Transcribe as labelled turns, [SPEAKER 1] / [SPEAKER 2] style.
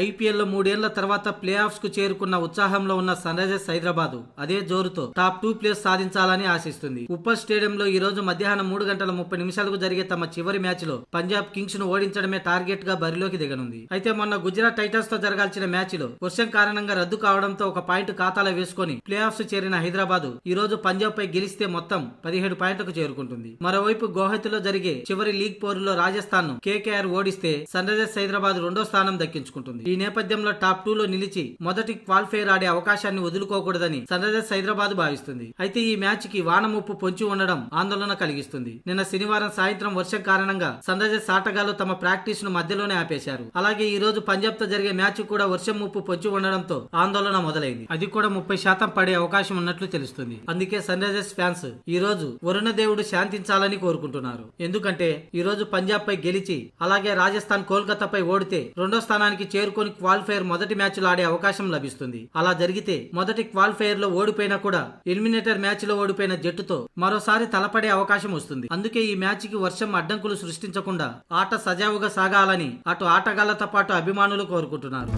[SPEAKER 1] ఐపీఎల్లో మూడేళ్ళ తర్వాత ప్లే ఆఫ్స్కు చేరుకున్న ఉత్సాహంలో ఉన్న సన్ రైజర్స్ హైదరాబాద్ అదే జోరుతో టాప్ టూ ప్లేస్ సాధించాలని ఆశిస్తుంది. ఉప్పల్ స్టేడియంలో ఈ రోజు మధ్యాహ్నం మూడు గంటల ముప్పై నిమిషాలకు జరిగే తమ చివరి మ్యాచ్లో పంజాబ్ కింగ్స్ను ఓడించడమే టార్గెట్గా బరిలోకి దిగనుంది. అయితే మొన్న గుజరాత్ టైటన్స్తో జరగాల్సిన మ్యాచ్లో వర్షం కారణంగా రద్దు కావడంతో ఒక పాయింట్ ఖాతాలో వేసుకొని ప్లే ఆఫ్స్ చేరిన హైదరాబాద్ ఈ రోజు పంజాబ్ పై గెలిస్తే మొత్తం పదిహేడు పాయింట్లకు చేరుకుంటుంది. మరోవైపు గౌహతిలో జరిగే చివరి లీగ్ పోరులో రాజస్థాన్ను కేకేఆర్ ఓడిస్తే సన్ రైజర్స్ హైదరాబాద్ రెండో స్థానం దక్కించుకుంటుంది. ఈ నేపథ్యంలో టాప్ టూ లో నిలిచి మొదటి క్వాలిఫైర్ ఆడే అవకాశాన్ని వదులుకోకూడదని సన్ రైజర్స్ హైదరాబాద్ భావిస్తుంది. అయితే ఈ మ్యాచ్కి వాన ముప్పు పొంచి ఉండడం ఆందోళన కలిగిస్తుంది. నిన్న శనివారం సాయంత్రం వర్షం కారణంగా సన్ రైజర్స్ ఆటగాళ్ళు తమ ప్రాక్టీస్ను మధ్యలోనే ఆపేశారు. అలాగే ఈ రోజు పంజాబ్తో జరిగే మ్యాచ్ కూడా వర్షం ముప్పు పొంచి ఉండడంతో ఆందోళన మొదలైంది. అది కూడా ముప్పై శాతం పడే అవకాశం ఉన్నట్లు తెలుస్తుంది. అందుకే సన్ రైజర్స్ ఫ్యాన్స్ ఈ రోజు వరుణ దేవుడు శాంతించాలని కోరుకుంటున్నారు. ఎందుకంటే ఈ రోజు పంజాబ్ పై గెలిచి అలాగే రాజస్థాన్ కోల్కతాపై ఓడితే రెండో స్థానానికి చేరు చేరుకొని క్వాలిఫైర్ మొదటి మ్యాచ్లో ఆడే అవకాశం లభిస్తుంది. అలా జరిగితే మొదటి క్వాలిఫైర్లో ఓడిపోయినా కూడా ఎలిమినేటర్ మ్యాచ్లో ఓడిపోయిన జట్టుతో మరోసారి తలపడే అవకాశం వస్తుంది. అందుకే ఈ మ్యాచ్కి వర్షం అడ్డంకులు సృష్టించకుండా ఆట సజావుగా సాగాలని అటు ఆటగాళ్ళతో పాటు అభిమానులు కోరుకుంటున్నారు.